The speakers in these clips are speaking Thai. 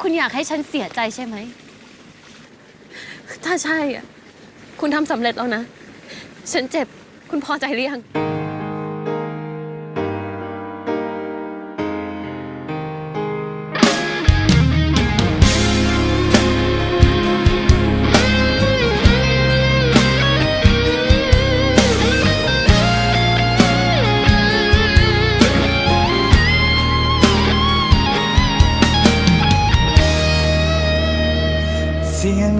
คุณอยากให้ฉันเสียใจใช่ไหม ถ้าใช่อะคุณทำสำเร็จแล้วนะ ฉันเจ็บ คุณพอใจหรือยัง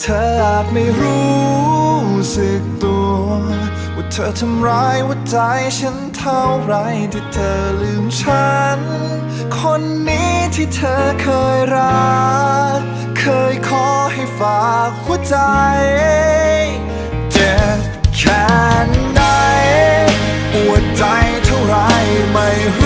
เธออาจไม่รู้สึกตัว ว่าเธอทำร้ายหัวใจฉันเท่าไรที่เธอลืมฉัน คนนี้ที่เธอเคยรัก เคยขอให้ฝากหัวใจเจ็บแค่ไหนปวดใจเท่าไรไม่รู้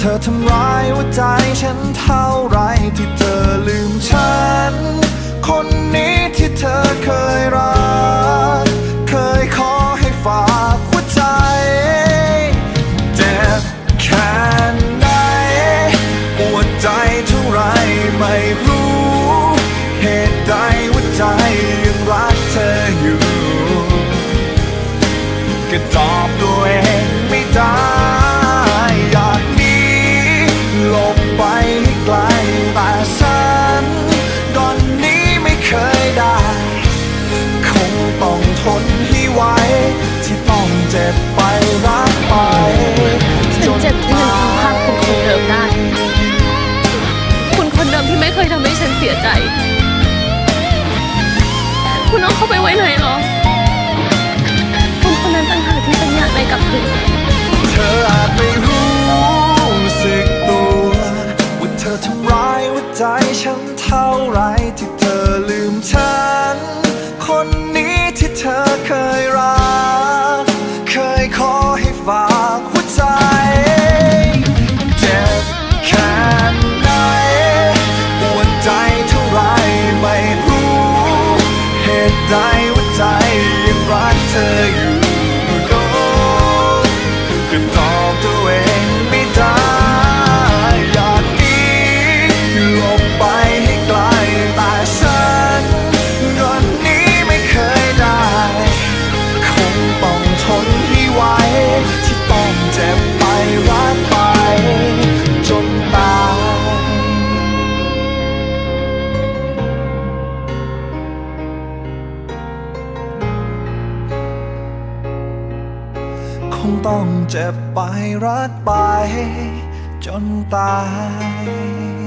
เธอทำร้ายหัวใจฉันเท่าไรที่เธอลืมฉันคน รักไปฉันเจ็บที่ยังทำภาพคุณคนเดิมได้ คุณคนเดิมที่ไม่เคยทำให้ฉันเสียใจ คุณเอาเข้าไปไว้ไหนเหรอคนคนนั้นต่างหากที่ฉันอยากได้กลับคืนเธออาจไม่รู้สึกตัวว่าเธอทำร้ายหัวใจฉันเท่าไรที่เธอลืมฉัน คนนี้ที่เธอ ต้องเจ็บไปรักไป จนตาย